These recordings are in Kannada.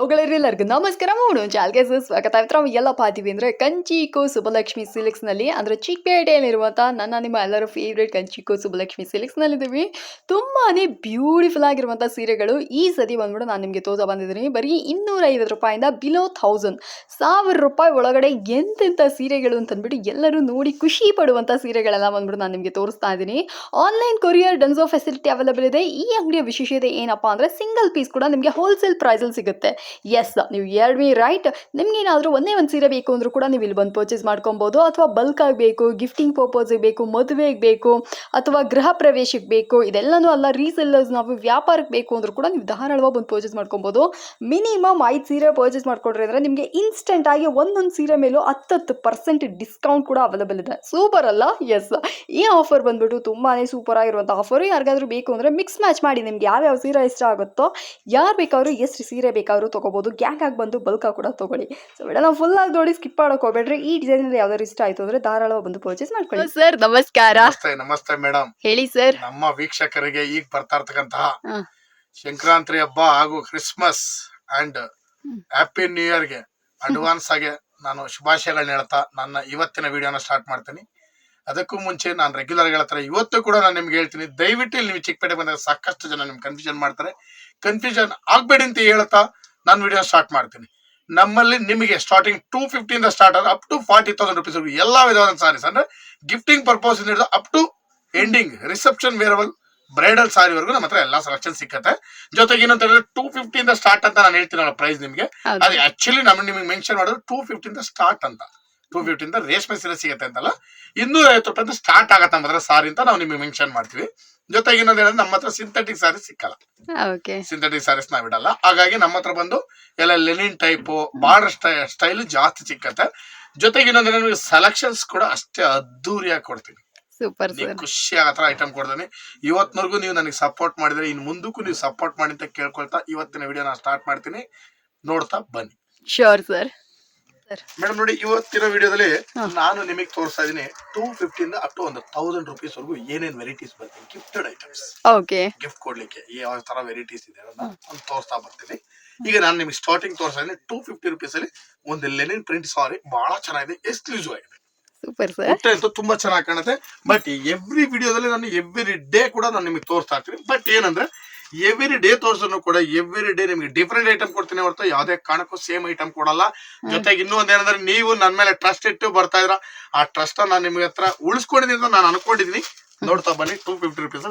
ಅವುಗಳೆಲ್ಲರಿಗೂ ನಮಸ್ಕಾರ ಮೂಡು ಚಾಲ್ಗೆ ಸ್ವಾಗತ. ನಾವು ಎಲ್ಲಪ್ಪ ಇದ್ದೀವಿ ಅಂದರೆ ಕಂಚಿಕೋ ಸುಬ್ಬಲಕ್ಷ್ಮಿ ಸಿಲ್ಕ್ಸ್ನಲ್ಲಿ ಅಂದರೆ ಚಿಕ್ಕಪೇಟೆಯಲ್ಲಿರುವಂಥ ನನ್ನ, ನಿಮ್ಮ ಎಲ್ಲರ ಫೇವ್ರೇಟ್ ಕಂಚಿಕೋ ಸುಬ್ಬಲಕ್ಷ್ಮಿ ಸಿಲ್ಕ್ಸ್ನಲ್ಲಿದ್ದೀವಿ ತುಂಬಾ ಬ್ಯೂಟಿಫುಲ್ ಆಗಿರುವಂಥ ಸೀರೆಗಳು ಈ ಸತಿ ಬಂದ್ಬಿಟ್ಟು ನಾನು ನಿಮಗೆ ತೋರಿಸ ಬಂದಿದ್ದೀನಿ. ಬರೀ ಇನ್ನೂರೈವತ್ತು ರೂಪಾಯಿಂದ ಬಿಲೋ ಥೌಸಂಡ್ ಸಾವಿರ ರೂಪಾಯಿ ಒಳಗಡೆ ಎಂತೆಂಥ ಸೀರೆಗಳು ಅಂತಂದ್ಬಿಟ್ಟು ಎಲ್ಲರೂ ನೋಡಿ ಖುಷಿ ಪಡುವಂಥ ಸೀರೆಗಳೆಲ್ಲ ಬಂದ್ಬಿಟ್ಟು ನಾನು ನಿಮಗೆ ತೋರಿಸ್ತಾ ಇದ್ದೀನಿ. Online courier Dunzo facility available ಇದೆ. ಈ ಅಂಗಡಿಯ ವಿಶೇಷತೆ ಏನಪ್ಪ ಅಂದರೆ ಸಿಂಗಲ್ ಪೀಸ್ ಕೂಡ ನಿಮಗೆ ಹೋಲ್ಸೇಲ್ ಪ್ರೈಸಲ್ಲಿ ಸಿಗುತ್ತೆ. ಎಸ್ ನೀವು ಎರಡು ಮೀ ರೈಟ್ ನಿಮ್ಗೇನಾದರೂ ಒಂದೇ ಒಂದು ಸೀರೆ ಬೇಕು ಅಂದರೂ ಕೂಡ ನೀವು ಇಲ್ಲಿ ಬಂದು ಪರ್ಚೇಸ್ ಮಾಡ್ಕೊಬೋದು, ಅಥವಾ ಬಲ್ಕ್ ಆಗಬೇಕು ಗಿಫ್ಟಿಂಗ್ ಪರ್ಪೋಸಿಗೆ ಬೇಕು, ಮದುವೆಗೆ ಬೇಕು, ಅಥವಾ ಗೃಹ ಪ್ರವೇಶಕ್ಕೆ ಬೇಕು, ಇದೆಲ್ಲನೂ ಅಲ್ಲ ರೀಸೆಲ್ಲರ್ಸ್ ನಾವು ವ್ಯಾಪಾರಕ್ಕೆ ಬೇಕು ಅಂದರೂ ಕೂಡ ನೀವು ಧಾರಾಳವಾಗಿ ಬಂದು ಪರ್ಚೇಸ್ ಮಾಡ್ಕೊಬೋದು. ಮಿನಿಮಮ್ ಐದು ಸೀರೆ ಪರ್ಚೇಸ್ ಮಾಡ್ಕೊಡ್ರಿ ಅಂದರೆ ನಿಮಗೆ ಇನ್ಸ್ಟೆಂಟ್ ಆಗಿ ಒಂದೊಂದು ಸೀರೆ ಮೇಲೂ ಹತ್ತತ್ತು ಪರ್ಸೆಂಟ್ ಡಿಸ್ಕೌಂಟ್ ಕೂಡ ಅವೈಲೇಬಲ್ ಇದೆ. ಸೂಪರ್ ಅಲ್ಲ? ಎಸ್ ಈ ಆಫರ್ ಬಂದ್ಬಿಟ್ಟು ತುಂಬಾ ಸೂಪರ್ ಆಗಿರುವಂಥ ಆಫರು ಯಾರಿಗಾದ್ರೂ ಬೇಕು ಅಂದರೆ ಮಿಕ್ಸ್ ಮ್ಯಾಚ್ ಮಾಡಿ ನಿಮ್ಗೆ ಯಾವ್ಯಾವ ಸೀರೆ ಇಷ್ಟ ಆಗುತ್ತೋ, ಯಾರು ಬೇಕಾದ್ರೂ ಎಷ್ಟು ಸೀರೆ ಬೇಕಾದ್ರೂ ತೊಗೋಬೋದು. ಗ್ಯಾಂಗ್ ಆಗಿ ಬಂದು ಬಲ್ಕಾಗಿ ಕೂಡ ತೊಗೊಳ್ಳಿ. ಸೊ ಮೇಡಮ್ ನಾವು ಫುಲ್ ಆಗಿ ನೋಡಿ ಸ್ಕಿಪ್ ಮಾಡೋಕೆ ಹೋಗ್ಬೇಡ್ರಿ. ಈ ಡಿಸೈನ್ ಯಾವ್ದಾದ್ರು ಇಷ್ಟ ಆಯ್ತು ಅಂದ್ರೆ ಧಾರಾಳವಾಗಿ ಬಂದು ಪರ್ಚೇಸ್ ಮಾಡ್ಕೊಳ್ಳಿ. ಸರ್ ನಮಸ್ಕಾರ. ನಮಸ್ತೆ ನಮಸ್ತೆ ಮೇಡಮ್ ಹೇಳಿ ಸರ್. ನಮ್ಮ ವೀಕ್ಷಕರಿಗೆ ಈಗ ಬರ್ತಾ ಇರ್ತಕ್ಕಂತಹ ಸಂಕ್ರಾಂತಿ ಹಬ್ಬ ಹಾಗೂ ಕ್ರಿಸ್ಮಸ್ ಅಂಡ್ ಹ್ಯಾಪಿ ನ್ಯೂ ಇಯರ್ಗೆ ಅಡ್ವಾನ್ಸ್ ಆಗಿ ನಾನು ಶುಭಾಶಯಗಳನ್ನ ಹೇಳ್ತಾ ನನ್ನ ಇವತ್ತಿನ ವಿಡಿಯೋನ ಸ್ಟಾರ್ಟ್ ಮಾಡ್ತೀನಿ. ಅದಕ್ಕೂ ಮುಂಚೆ ನಾನು ರೆಗ್ಯುಲರ್ ಹೇಳ್ತಾರೆ. ಇವತ್ತು ಕೂಡ ನಾನು ನಿಮ್ಗೆ ಹೇಳ್ತೀನಿ. ದಯವಿಟ್ಟು ಇಲ್ಲಿ ನೀವು ಚಿಕ್ಕಪೇಟೆ ಬಂದಾಗ ಸಾಕಷ್ಟು ಜನ ನಿಮ್ಗೆ ಕನ್ಫ್ಯೂಷನ್ ಮಾಡ್ತಾರೆ. ಕನ್ಫ್ಯೂಷನ್ ಆಗ್ಬೇಡಿ ಅಂತ ಹೇಳ್ತಾ ನಾನು ವಿಡಿಯೋ ಸ್ಟಾರ್ಟ್ ಮಾಡ್ತೀನಿ. ನಮ್ಮಲ್ಲಿ ನಿಮಗೆ ಸ್ಟಾರ್ಟಿಂಗ್ ಟೂ ಫಿಫ್ಟಿಯಿಂದ ಸ್ಟಾರ್ಟ್ ಆದ್ರೆ up to forty thousand rupees ಎಲ್ಲ ವಿಧವಾದ ಸಾರೀಸ್ ಅಂದ್ರೆ ಗಿಫ್ಟಿಂಗ್ ಪರ್ಪಸ್ ಹಿಡಿದು up to ending reception wearable bridal ಸಾರಿವರೆಗೂ ನಮ್ಮ ಹತ್ರ ಎಲ್ಲ ಸೆಲೆಕ್ಷನ್ ಸಿಕ್ಕತ್ತೆ. ಜೊತೆಗೆ ಏನಂತ ಹೇಳಿದ್ರೆ ಟೂ ಫಿಫ್ಟಿಯಿಂದ ಸ್ಟಾರ್ಟ್ ಅಂತ ನಾನು ಹೇಳ್ತೀನಲ್ಲ ಪ್ರೈಸ್ ನಿಮಗೆ. ಅದು ಆಕ್ಚುಲಿ ನಮ್ಮ ನಿಮಗೆ ಮೆನ್ಷನ್ ಮಾಡೋದು ಟೂ ಫಿಫ್ಟಿಯಿಂದ ಸ್ಟಾರ್ಟ್ ಅಂತ. ಟೂ ಫಿಫ್ಟಿಯಿಂದ ರೇಷ್ಮೆ ಸೀರೆ ಸಿಗುತ್ತೆ ಅಂತಲ್ಲ. ಇನ್ನೂರ ಐವತ್ತು ರೂಪಾಯಿಂದ ಸ್ಟಾರ್ಟ್ ಆಗತ್ತೆ ನಮ್ಮ ಹತ್ರ ಸಾರಿ ಅಂತ ನಾವು ನಿಮಗೆ ಮೆನ್ಷನ್ ಮಾಡ್ತೀವಿ. ಜೊತೆಗೆ ಇನ್ನೊಂದು ಹೇಳಿದ್ರೆ ನಮ್ಮ ಹತ್ರ ಸಿಂಥೆಟಿಕ್ ಸಾರಿ ಸಿಕ್ಕಲ್ಲ. ಓಕೆ ಸಿಂಥೆಟಿಕ್ ಸಾರೀಸ್ ನಾವ್ ಇಡಲ್ಲ. ಹಾಗಾಗಿ ನಮ್ಮ ಹತ್ರ ಬಂದು ಎಲ್ಲ ಲೆನಿನ್ ಟೈಪ್ ಬಾರ್ಡರ್ ಸ್ಟೈಲ್ ಜಾಸ್ತಿ ಸಿಕ್ಕತ್ತೆ. ಜೊತೆಗೆ ಇನ್ನೊಂದು ನಿಮಗೆ ಸೆಲೆಕ್ಷನ್ಸ್ ಕೂಡ ಅಷ್ಟೇ ಅದ್ದೂರಿಯಾಗಿ ಕೊಡ್ತೀನಿ. ಸೂಪರ್ ಖುಷಿ ಆತರ ಐಟಮ್ ಕೊಡ್ತೀನಿ. ಇವತ್ತಿನವರೆಗೂ ನೀವು ನನಗೆ ಸಪೋರ್ಟ್ ಮಾಡಿದ್ರೆ ಇನ್ನು ಮುಂದಕ್ಕೂ ನೀವು ಸಪೋರ್ಟ್ ಮಾಡಿ ಅಂತ ಕೇಳ್ಕೊಳ್ತಾ ಇವತ್ತಿನ ವಿಡಿಯೋ ನಾನು ಸ್ಟಾರ್ಟ್ ಮಾಡ್ತೀನಿ. ನೋಡ್ತಾ ಬನ್ನಿ. ಶೋರ್ ಸರ್ ಮೇಡಮ್ ನೋಡಿ ಇವತ್ತಿನ ವಿಡಿಯೋದಲ್ಲಿ ನಾನು ನಿಮಗೆ ತೋರಿಸ್ತಾ ಇದೀನಿ ಟೂ ಫಿಫ್ಟಿಯಿಂದ ಅಪ್ ಟು ಒಂದು ತೌಸಂಡ್ ರುಪೀಸ್ ವರೆಗೂ ಏನೇನ್ ವೆರೈಟೀಸ್ ಬರ್ತೀನಿ ಗಿಫ್ಟೆಡ್ ಐಟಮ್ಸ್ ಓಕೆ ಗಿಫ್ಟ್ ಕೊಡ್ಲಿಕ್ಕೆ ಯಾವ ತರ ವೆರೈಟೀಸ್ ಇದೆ ಅಂತ ತೋರಿಸ್ತಾ ಬರ್ತೀನಿ. ಈಗ ನಾನು ನಿಮಗೆ ಸ್ಟಾರ್ಟಿಂಗ್ ತೋರಿಸ್ತಾ ಇದೀನಿ ಟೂ ಫಿಫ್ಟಿ ರುಪೀಸ್ ಅಲ್ಲಿ ಒಂದು ಲೆನಿನ್ ಪ್ರಿಂಟ್ ಸಾರಿ ಬಹಳ ಚೆನ್ನಾಗಿದೆ ಎಕ್ಸ್ಕ್ಲೂಸಿವ್ ಆಗಿದೆ. ಸೂಪರ್ ಸರ್ ತುಂಬಾ ಚೆನ್ನಾಗಿ ಕಾಣುತ್ತೆ. ಬಟ್ ಎವ್ರಿ ವಿಡಿಯೋದಲ್ಲಿ ನಾನು ಎವ್ರಿ ಡೇ ಕೂಡ ನಾನು ನಿಮಗೆ ತೋರಿಸ್ತಾ ಇರ್ತೀನಿ. ಬಟ್ ಏನಂದ್ರೆ ಎವ್ರಿ ಡೇ ತೋರ್ಸೋನು ಕೂಡ ಎವ್ರಿ ಡೇ ನಿಮ್ಗೆ ಡಿಫ್ರೆಂಟ್ ಐಟಮ್ ಕೊಡ್ತೀನಿ ಹೊರತು ಯಾವ್ದೇ ಕಾರಣಕ್ಕೂ ಸೇಮ್ ಐಟಮ್ ಕೊಡಲ್ಲ. ಜೊತೆಗೆ ಇನ್ನೂ ಒಂದೇನಂದ್ರೆ ನೀವು ನನ್ನ ಮೇಲೆ ಟ್ರಸ್ಟ್ ಇಟ್ಟು ಬರ್ತಾ ಇದ್ರ. ಆ ಟ್ರಸ್ಟ್ ನಾನು ನಿಮ್ಗೆ ಹತ್ರ ಉಳಿಸ್ಕೊಂಡಿದ್ದೀನಿ ಅಂತ ನಾನು ಅನ್ಕೊಂಡಿದ್ದೀನಿ. ನೋಡ್ತಾ ಬನ್ನಿ two fifty rupees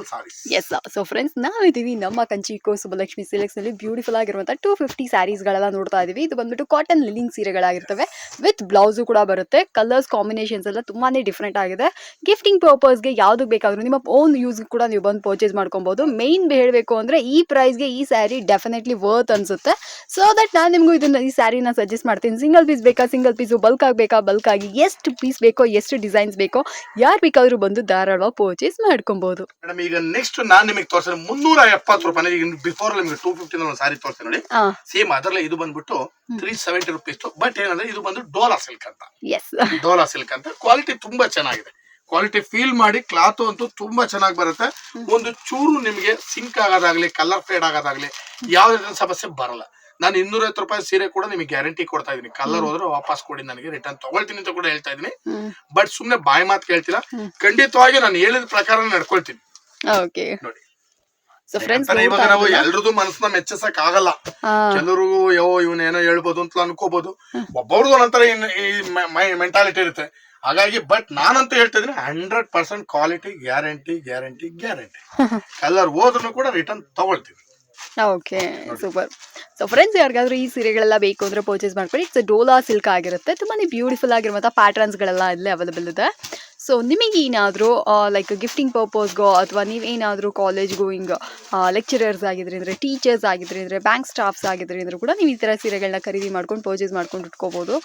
yes so friends ನಾವಿದ್ದೀವಿ ನಮ್ಮ ಕಂಚಿಕೋ ಸುಬ್ಬಲಕ್ಷ್ಮಿ ಸಿಲೆಕ್ಸ್ನಲ್ಲಿ ಬ್ಯೂಟಿಫುಲ್ ಆಗಿರುವಂತಹ ಟೂ ಫಿಫ್ಟಿ ಸ್ಯಾರೀಸ್ಗಳೆಲ್ಲ ನೋಡ್ತಾ ಇದೀವಿ. ಇದು ಬಂದ್ಬಿಟ್ಟು ಕಾಟನ್ ಲಿಲಿಂಗ್ ಸೀರೆಗಳಾಗಿರ್ತವೆ. ವಿತ್ ಬ್ಲೌಸ್ ಕೂಡ ಬರುತ್ತೆ. ಕಲರ್ಸ್ ಕಾಂಬಿನೇಷನ್ಸ್ ಎಲ್ಲ ತುಂಬಾನೇ ಡಿಫ್ರೆಂಟ್ ಆಗಿದೆ. ಗಿಫ್ಟಿಂಗ್ ಪರ್ಪಸ್ಗೆ ಯಾವುದಕ್ಕೆ ಬೇಕಾದ್ರೂ ನಿಮ್ಮ ಓನ್ ಯೂಸ್ ಕೂಡ ನೀವು ಬಂದು ಪರ್ಚೇಸ್ ಮಾಡ್ಕೊಬಹುದು ಮೇನ್ ಹೇಳಬೇಕು ಅಂದ್ರೆ ಈ ಪ್ರೈಸ್ಗೆ ಈ ಸ್ಯಾರಿ ಡೆಫಿನೆಟ್ಲಿ ವರ್ತ್ ಅನ್ಸುತ್ತೆ. ಸೊ ದಟ್ ನಾನು ನಿಮಗೂ ಇದನ್ನ, ಈ ಸ್ಯಾರಿನ ಸಜೆಸ್ಟ್ ಮಾಡ್ತೀನಿ. ಸಿಂಗಲ್ ಪೀಸ್ ಬೇಕಾ ಸಿಂಗಲ್ ಪೀಸು ಬಲ್ಕ್ ಆಗಬೇಕಾ ಬಲ್ಕ್ ಆಗಿ ಎಷ್ಟು ಪೀಸ್ ಬೇಕೋ, ಎಷ್ಟು ಡಿಸೈನ್ಸ್ ಬೇಕೋ, ಯಾರು ಬೇಕಾದರೂ ಬಂದು ಧಾರಾಳವಾಗಿ ಪರ್ಚೇಸ್ ಮಾಡ್ಕೊಬೋದು. ಮೇಡಮ್ ಈಗ ನೆಕ್ಸ್ಟ್ ನಾನು ನಿಮಗೆ ತೋರಿಸಿದ್ರೆ ಮುನ್ನೂರ ಎಪ್ಪತ್ತು ರೂಪಾಯಿ ಈಗ ಬಿಫೋರ್ ನಿಮಗೆ ಟೂ ಫಿಫ್ಟಿ ಒಂದು ಸಾರಿ ತೋರಿಸ್ತೀನಿ ನೋಡಿ. ಸೇಮ್ ಅದರಲ್ಲೇ ಇದು ಬಂದ್ಬಿಟ್ಟು ತ್ರೀ ಸೆವೆಂಟಿ ರುಪೀಸ್ ಬಟ್ ಏನಂದ್ರೆ ಇದು ಬಂದು ಡೋಲಾ ಸಿಲ್ಕ್ ಅಂತ. ಎಸ್ ಡೋಲಾ ಸಿಲ್ಕ್ ಅಂತ. ಕ್ವಾಲಿಟಿ ತುಂಬಾ ಚೆನ್ನಾಗಿದೆ. ಕ್ವಾಲಿಟಿ ಫೀಲ್ ಮಾಡಿ ಕ್ಲಾತ್ ಅಂತೂ ತುಂಬಾ ಚೆನ್ನಾಗಿ ಬರುತ್ತೆ. ಒಂದು ಚೂರು ನಿಮಗೆ ಸಿಂಕ್ ಆಗೋದಾಗ್ಲಿ ಕಲರ್ ಫೇಡ್ ಆಗೋದಾಗ್ಲಿ ಯಾವ ರೀತಿಯ ಸಮಸ್ಯೆ ಬರಲ್ಲ. ನಾನು ಇನ್ನೂರೈವತ್ತು ರೂಪಾಯಿ ಸೀರೆ ಕೂಡ ನಿಮಗೆ ಗ್ಯಾರಂಟಿ ಕೊಡ್ತಾ ಇದೀನಿ ಕಲರ್ ಹೋದ್ರೆ ವಾಪಸ್ ಕೊಡಿ ನನಗೆ ರಿಟರ್ನ್ ತಗೊಳ್ತೀನಿ ಅಂತ ಕೂಡ ಹೇಳ್ತಾ ಇದೀನಿ ಬಟ್ ಸುಮ್ನೆ ಬಾಯಿ ಮಾತು ಕೇಳ್ತಿಲ್ಲ. ಖಂಡಿತವಾಗಿ ನಾನು ಹೇಳಿದ ಪ್ರಕಾರ ನಡ್ಕೊಳ್ತೀನಿ. ಓಕೆ ನೋಡಿ. ಇವಾಗ ನಾವು ಎಲ್ರದ್ದು ಮನಸ್ಸನ್ನ ಮೆಚ್ಚಿಸಕ್ ಆಗಲ್ಲ ಕೆಲವರು ಯೋ ಇವನ್ ಏನೋ ಹೇಳ್ಬೋದು ಅಂತ ಅನ್ಕೋಬಹುದು ಒಬ್ಬರದು ಒಂಥರ ಮೆಂಟಾಲಿಟಿ ಇರುತ್ತೆ. ಹಾಗಾಗಿ ಬಟ್ ನಾನಂತ ಹೇಳ್ತಾ ಇದ್ದೀನಿ hundred percent quality guarantee guarantee guarantee colour ಹೋದ್ರು ಕೂಡ ರಿಟರ್ನ್ ತಗೊಳ್ತೀವಿ ಓಕೆ. ಸೂಪರ್ ಸೊ ಫ್ರೆಂಡ್ಸ್ ಯಾರಿಗಾದ್ರೂ ಈ ಸೀರೆಗಳೆಲ್ಲ ಬೇಕು ಅಂದರೆ ಪರ್ಚೇಸ್ ಮಾಡ್ಕೊಳ್ಳಿ. ಇಟ್ಸ್ ಡೋಲಾ ಸಿಲ್ಕ್ ಆಗಿರುತ್ತೆ. ತುಂಬಾ ಬ್ಯೂಟಿಫುಲ್ ಆಗಿರುವಂಥ ಪ್ಯಾಟರ್ನ್ಸ್ಗಳೆಲ್ಲ ಇಲ್ಲೇ ಅವೈಲೇಬಲ್ ಇದೆ. ಸೊ ನಿಮಗೆ ಏನಾದರೂ ಲೈಕ್ ಗಿಫ್ಟಿಂಗ್ ಪರ್ಪಸ್ಗೋ ಅಥವಾ ನೀವೇನಾದರೂ ಕಾಲೇಜ್ ಗೋಯಿಂಗ್ ಲೆಕ್ಚರರ್ಸ್ ಆಗಿದ್ರೆ ಅಂದರೆ ಟೀಚರ್ಸ್ ಆಗಿದ್ರೆ ಅಂದರೆ ಬ್ಯಾಂಕ್ ಸ್ಟಾಫ್ಸ್ ಆಗಿದ್ರೆ ಅಂದರೂ ಕೂಡ ನೀವು ಈ ಥರ ಸೀರೆಗಳನ್ನ ಖರೀದಿ ಮಾಡ್ಕೊಂಡು ಪರ್ಚೇಸ್ ಮಾಡ್ಕೊಂಡು ಇಟ್ಕೋಬೋದು.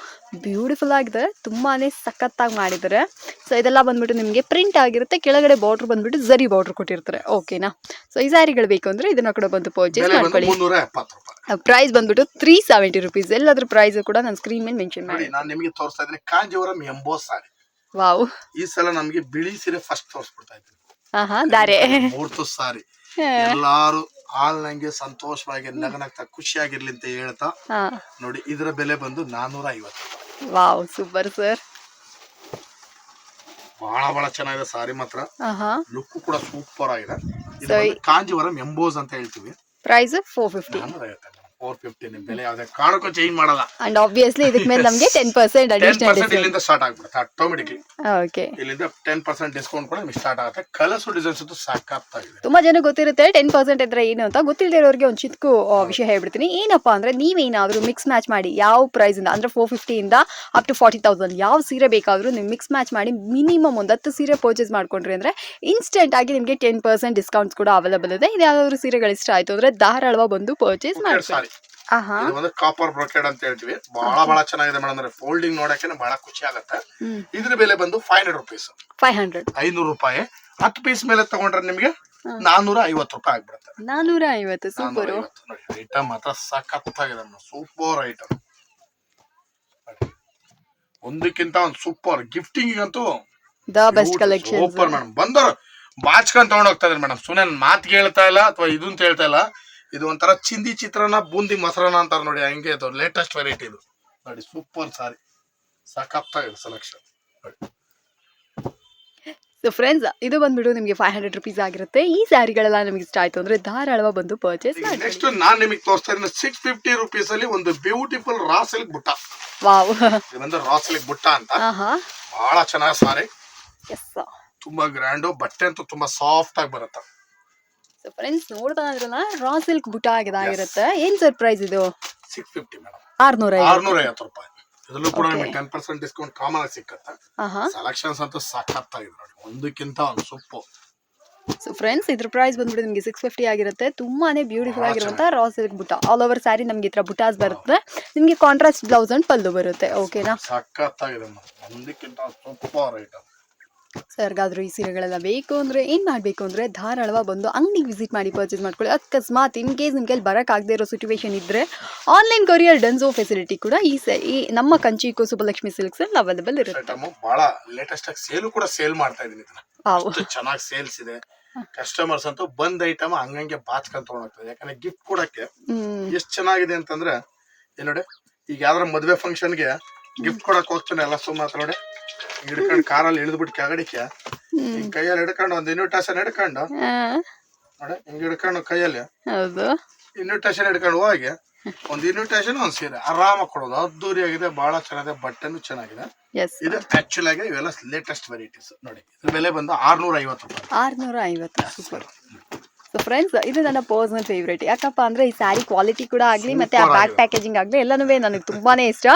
ಬ್ಯೂಟಿಫುಲ್ ಆಗಿದೆ. ತುಂಬಾ ಸಖತ್ತಾಗಿ ಮಾಡಿದ್ದಾರೆ. ಸೊ ಇದೆಲ್ಲ ಬಂದ್ಬಿಟ್ಟು ನಿಮಗೆ ಪ್ರಿಂಟ್ ಆಗಿರುತ್ತೆ. ಕೆಳಗಡೆ ಬಾರ್ಡ್ರ್ ಬಂದ್ಬಿಟ್ಟು ಜರಿ ಬಾರ್ಡ್ರ್ ಕೊಟ್ಟಿರ್ತಾರೆ. ಓಕೆನಾ ಸೊ ಈ ಸ್ಯಾರಿಗಳು ಬೇಕು ಅಂದರೆ ಇದನ್ನ ಕೂಡ ಬಂದು ಪರ್ಚೇಸ್ ಮಾಡ್ಕೊಳ್ಳಿ. ಪ್ರೈಸ್ ಬಂದ್ಬಿಟ್ಟು ತ್ರೀ ಸೆವೆಂಟಿ ರುಪೀಸ್ ಎಲ್ಲದ್ರ ಪ್ರೈಸ್ ಕೂಡ ನಾನು ಸ್ಕ್ರೀನ್ ಮೇಲೆ ಮೆನ್ಷನ್ ಮಾಡಿ. ನಾನು ನಿಮಗೆ ತೋರಿಸ್ತಾ ಇದ್ದೀನಿ. ಕಾಂಜೀವರಂ ಎಂಬೋ ಸಾರಿ. ವಾವ್. ಈ ಸಲ ನಮಗೆ ಬಿಳಿ ಸೀರೆ ಫಸ್ಟ್ ತೋರಿಸ್ಬಿಡ್ತಾ ಇದ್ರು ದಾರೆ. ಮೂರ್ತು ಸಾರಿ. ಎಲ್ಲಾರು ಹಾಲ್ ನಂಗೆ ಸಂತೋಷವಾಗಿ ನಗನಗ್ತಾ ಖುಷಿಯಾಗಿರ್ಲಿ ಅಂತ ಹೇಳ್ತಾ ನೋಡಿ ಇದರ ಬೆಲೆ ಬಂದು ನಾನೂರ ಐವತ್ತು ವಾವ್ ಸೂಪರ್ ಸರ್ ಬಹಳ ಬಹಳ ಚೆನ್ನಾಗಿದೆ ಸಾರಿ ಮಾತ್ರ. ಲುಕ್ ಕೂಡ ಸೂಪರ್ ಆಗಿದೆ. ಕಾಂಜಿವರಂ ಎಂಬೋಸ್ ಅಂತ ಹೇಳ್ತೀವಿ. Price four fifty four fifty ನಿಮ್ ಬೆಲೆ ಯಾವ್ದೇ ಕಾರಣಕ್ಕೂ ಚೇಂಜ್ ಮಾಡಲ್ಲ. ಅಂಡ್ ಆಬ್ವಿಯಸ್ಲಿ ಇದಕ್ಕೆ ಮೇಲೆ ನಮಗೆ ಟೆನ್ ಪರ್ಸೆಂಟ್ ಟೆನ್ ಪರ್ಸೆಂಟ್ ಇಲ್ಲಿಂದ ಸ್ಟಾರ್ಟ್ ಆಗ್ಬಿಡುತ್ತೆ. ಆಟೋಮೆಟಿಕ್ಲಿ ಓಕೆ ಇಲ್ಲಿಂದ ಟೆನ್ ಪರ್ಸೆಂಟ್ ಡಿಸ್ಕೌಂಟ್ ಕೂಡ ನಿಮ್ಗೆ ಸ್ಟಾರ್ಟ್ ಆಗುತ್ತೆ. ಕಲರ್ಸ್ ಡಿಸೈನ್ಸ್ ಅಂತೂ ಸಾಕಾಗ್ತಾಗಿದೆ ತುಂಬಾ ಜನ ಗೊತ್ತಿರುತ್ತೆ ಟೆನ್ ಪರ್ಸೆಂಟ್ ಇದ್ರೆ ಏನು ಅಂತ. ಗೊತ್ತಿಲ್ಲದೆ ಇರೋರಿಗೆ ಒಂದು ಚಿಕ್ಕ ವಿಷಯ ಹೇಳ್ಬಿಡ್ತೀನಿ. ಏನಪ್ಪಾ ಅಂದ್ರೆ ನೀವೇನಾದ್ರೂ ಮಿಕ್ಸ್ ಮ್ಯಾಚ್ ಮಾಡಿ ಯಾವ ಪ್ರೈಸ್ ಇಂದ ಅಂದ್ರೆ ಫೋರ್ ಫಿಫ್ಟಿಯಿಂದ ಅಪ್ ಟು ಫಾರ್ಟಿ ತೌಸಂಡ್ ಯಾವ ಸೀರೆ ಬೇಕಾದ್ರೂ ನೀವು ಮಿಕ್ಸ್ ಮ್ಯಾಚ್ ಮಾಡಿ ಮಿನಿಮಮ್ ಒಂದು ಹತ್ತು ಸೀರೆ ಪರ್ಚೇಸ್ ಮಾಡ್ಕೊಂಡ್ರಿ ಅಂದ್ರೆ ಇನ್ಸ್ಟೆಂಟ್ ಆಗಿ ನಿಮಗೆ ಟೆನ್ ಪರ್ಸೆಂಟ್ ಡಿಸ್ಕೌಂಟ್ಸ್ ಕೂಡ ಅವೈಲೇಬಲ್ ಇದೆ. ಇದು ಯಾವ್ದಾದ್ರು ಸೀರೆಗಳು ಇಷ್ಟ ಆಯ್ತು ಅಂದ್ರೆ ಧಾರಾಳವಾಗಿ ಬಂದು ಪರ್ಚೇಸ್ ಮಾಡಿ ಸಾರಿ ಆಹಾ ಇದು ಒಂದು ಕಾಪರ್ ಬ್ರೋಕೆಡ್ ಅಂತ ಹೇಳ್ತೀವಿ. ಬಹಳ ಬಹಳ ಚೆನ್ನಾಗಿದೆ ಮೇಡಮ್. ಅಂದ್ರೆ ಫೋಲ್ಡಿಂಗ್ ನೋಡಕ್ಕೆ ಬಹಳ ಖುಷಿ ಆಗುತ್ತೆ. ಇದ್ರ ಬೆಲೆ ಬಂದು five hundred rupees five hundred ಐನೂರು ರೂಪಾಯಿ. ಹತ್ತು ಪೀಸ್ ಮೇಲೆ ತಗೊಂಡ್ರೆ ನಿಮಗೆ ನಾನೂರ ಐವತ್ತು ರೂಪಾಯಿ ಆಗ್ಬಿಡುತ್ತೆ. ನಾನೂರ ಐವತ್ತು. ಸೂಪರ್ ಐಟಮ್ ಮಾತ್ರ ಸಖತ್ತಾಗಿದೆ ಸೂಪರ್ ಐಟಮ್ ಒಂದಕ್ಕಿಂತ ಒಂದು ಸೂಪರ್ ಗಿಫ್ಟಿಂಗ್ ಅಂತೂ the best collection super madam. ಬಂದವರು ಬಾಚ್ಕೊಂಡ್ ತಗೊಂಡ್ ಹೋಗ್ತಾ ಇದ್ದಾರೆ ಮೇಡಮ್. ಸುಮ್ಮನೆ ಮಾತು ಕೇಳ್ತಾ ಇಲ್ಲ ಅಥವಾ ಇದು ಅಂತ ಹೇಳ್ತಾ ಇಲ್ಲ. ಇದು ಒಂಥರ ಚಿಂದಿ ಚಿತ್ರನ ಬೂಂದಿ ಮೊಸರನ್ನ ಅಂತಾರೆ ನೋಡಿ ಹಂಗೆ ಇದು ಲೇಟೆಸ್ಟ್ ವೆರೈಟಿ ಇದು. ನೋಡಿ ಸೂಪರ್ ಸಾರಿ. ಸಖತ್ತಾಗಿದೆ ಸೆಲೆಕ್ಷನ್ ಸೊ ಫ್ರೆಂಡ್ಸ್ ಇದು ಬಂದ್ಬಿಟ್ಟು ನಿಮಗೆ ಫೈವ್ ಹಂಡ್ರೆಡ್ ರುಪೀಸ್ ಆಗಿರುತ್ತೆ. ಈ ಸ್ಯಾರಿಗಳೆಲ್ಲ ನಿಮಗೆ ಇಷ್ಟ ಆಯ್ತು ಅಂದ್ರೆ ಧಾರಾಳವ ಬಂದು ಪರ್ಚೇಸ್ ಮಾಡಿ. ನೆಕ್ಸ್ಟ್ ನಾನು ನಿಮಗೆ ತೋರಿಸ್ತಾ ಇದ್ದೀನಿ ಸಿಕ್ಸ್ ಫಿಫ್ಟಿ ರುಪೀಸ್ ಅಲ್ಲಿ ಒಂದು ಬ್ಯೂಟಿಫುಲ್ ರಾ ಸಿಲ್ಕ್ ಬುಟ್ಟ. ವಾವ್ ಇದು ಬಂದು ರಾ ಸಿಲ್ಕ್ ಬುಟ್ಟ ಅಂತ. ಬಹಳ ಚೆನ್ನಾಗಿ ಸಾರಿ. ಎಸ್ ತುಂಬಾ ಗ್ರ್ಯಾಂಡು ಬಟ್ಟೆ ಅಂತೂ ತುಂಬಾ ಸಾಫ್ಟ್ ಆಗಿ ಬರುತ್ತೆ. ಸೊ ಫ್ರೆಂಡ್ಸ್ ನೋಡ್ತಾ ಇದ್ರಲ್ಲ ರಾ ಸಿಲ್ಕ್ ಬುಟ್ಟ ಆಗಿದಾಗಿರುತ್ತೆ ಏನ್ ಸರ್ ಪ್ರೈಸ್ ಇದು? ಸಿಕ್ಸ್ ಫಿಫ್ಟಿ ಮೇಡಮ್ ಆರ್ನೂರ ಆರ್ನೂರ ಐವತ್ತು ರೂಪಾಯಿ. ಇದರಲ್ಲೂ ಕೂಡ ನಿಮಗೆ ಟೆನ್ ಪರ್ಸೆಂಟ್ ಡಿಸ್ಕೌಂಟ್ ಕಾಮನ್ ಆಗಿ ಸಿಕ್ಕತ್ತೆ. ಸೆಲೆಕ್ಷನ್ಸ್ ಅಂತೂ ಸಖತ್ತಾಗಿದೆ ನೋಡಿ. ಒಂದಕ್ಕಿಂತ ಒಂದು ಸೊಪ್ಪು. ಸೊ ಫ್ರೆಂಡ್ಸ್ ಇದ್ರ ಪ್ರೈಸ್ ಬಂದ್ಬಿಟ್ಟು ನಿಮಗೆ ಸಿಕ್ಸ್ ಫಿಫ್ಟಿ ಆಗಿರುತ್ತೆ. ತುಂಬಾನೇ ಬ್ಯೂಟಿಫುಲ್ ಬಹಳ ಆಗಿರುವಂತ ರಾ ಸಿಲ್ಕ್ ಬುಟ್ಟ ಆಲ್ ಓವರ್ ಸ್ಯಾರಿ ನಮ್ಗೆ ಈ ತರ ಬುಟಾಸ್ ಬರುತ್ತೆ. ನಿಮಗೆ ಕಾಂಟ್ರಾಸ್ಟ್ ಬ್ಲೌಸ್ ಅಂಡ್ ಪಲ್ಲು ಬರುತ್ತೆ. ಓಕೆನಾ ಸಖತ್ತಾಗಿದೆ. ಒಂದಕ್ಕಿಂತ ಸೂಪರ್ ಐಟಮ್ ಸರ್ಗಾದ್ರೂ ಈ ಸೀರೆಗಳೆಲ್ಲ ಬೇಕು ಅಂದ್ರೆ ಏನ್ ಮಾಡ್ಬೇಕು ಅಂದ್ರೆ ಧಾರಾಳವಾಗಿ ಬಂದು ಅಂಗಡಿಗೆ ವಿಸಿಟ್ ಮಾಡಿ ಪರ್ಚೇಸ್ ಮಾಡ್ಕೊಳ್ಳಿ. ಅಕಸ್ಮಾತ್ ಇನ್ ಕೇಸ್ ನಿಮ್ಗೆ ಅಲ್ಲಿ ಆಗದೇ ಇರೋ ಸಿಚುವೇಶನ್ ಇದ್ರೆ ಆನ್ಲೈನ್ ಕೊರಿಯರ್ ಡನ್ಸೋ ಫೆಸಿಲಿಟಿ ಕೂಡ ಈ ಸ ಈ ನಮ್ಮ ಕಂಚಿಕೋ ಸುಬ್ಬಲಕ್ಷ್ಮಿ ಸಿಲ್ಕ್ಸ್ ಅಲ್ಲಿ ಅವೈಲೇಬಲ್ ಇರುತ್ತೆ. ಭಾಳ ಲೇಟೆಸ್ಟ್ ಆಗಿ ಸೇಲು ಕೂಡ ಸೇಲ್ ಮಾಡ್ತಾ ಇದೀನಿ ಇದನ್ನ ಚೆನ್ನಾಗಿ ಸೇಲ್ಸ್ ಇದೆ. ಕಸ್ಟಮರ್ಸ್ ಅಂತೂ ಬಂದ್ ಐಟಮ್ ಹಂಗಂಗೆ ಬಾಚ್ಕೊಂಡ್ ತಗೊಂಡೋಗ್ತದೆ ಯಾಕಂದ್ರೆ ಗಿಫ್ಟ್ ಕೊಡಕ್ಕೆ ಎಷ್ಟು ಎಷ್ಟ್ ಚೆನ್ನಾಗಿದೆ ಅಂತಂದ್ರೆ ಏನ್ ನೋಡಿ ಈಗ ಯಾವ್ದಾರ ಮದುವೆ ಫಂಕ್ಷನ್ಗೆ ಗಿಫ್ಟ್ ಕೊಡಕ್ ಹೋಗ್ತಾನೆ ಎಲ್ಲ ಸುಮ್ಮನೆ ನೋಡಿ. ಹಿಡ್ಕೊಂಡು ಕಾರಲ್ಲಿ ಇಳಿದ್ಬಿಟ್ಟು ಕೆಗಡಿಕೆ ಹಿಂಗ್ ಕೈಯಲ್ಲಿ ಹಿಡ್ಕೊಂಡು ಒಂದು ಇನ್ವಿಟೇಷನ್ ಹಿಡ್ಕೊಂಡು ನೋಡಿ ಹಿಂಗ್ ಹಿಡ್ಕೊಂಡು ಕೈಯಲ್ಲಿ. ಹೌದು. ಇನ್ವಿಟೇಷನ್ ಹಿಡ್ಕೊಂಡು ಹೋಗಿ ಒಂದು ಇನ್ವಿಟೇಷನ್ ಒಂದ್ ಸೀರೆ ಆರಾಮ ಕೊಡೋದು. ಅದ್ದೂರಿ ಆಗಿದೆ ಬಹಳ ಚೆನ್ನಾಗಿದೆ ಬಟ್ಟೆನೂ ಚೆನ್ನಾಗಿದೆ. ಇದು ಆಕ್ಚುಲ್ ಆಗಿ ಇವೆಲ್ಲ ಲೇಟೆಸ್ಟ್ ವೆರೈಟೀಸ್ ನೋಡಿ ಇದ್ರ ಬೆಲೆ ಬಂದು ಆರ್ನೂರ ಐವತ್ತು ರೂಪಾಯಿ. ಆರ್ನೂರ ಐವತ್ತು ಸೂಪರ್ ಸೊ ಫ್ರೆಂಡ್ಸ್ ಇದು ನನ್ನ ಪರ್ಸನಲ್ ಫೇವ್ರೇಟ್ ಯಾಕಪ್ಪ ಅಂದ್ರೆ ಈ ಸ್ಯಾರಿ ಕ್ವಾಲಿಟಿ ಕೂಡ ಆಗ್ಲಿ ಮತ್ತೆ ಆ ಬ್ಯಾಗ್ ಬ್ಯಾಕ್ ಪ್ಯಾಕೇಜಿಂಗ್ ಆಗ್ಲಿ ಎಲ್ಲನೂ ನನಗೆ ತುಂಬಾನೇ ಇಷ್ಟ.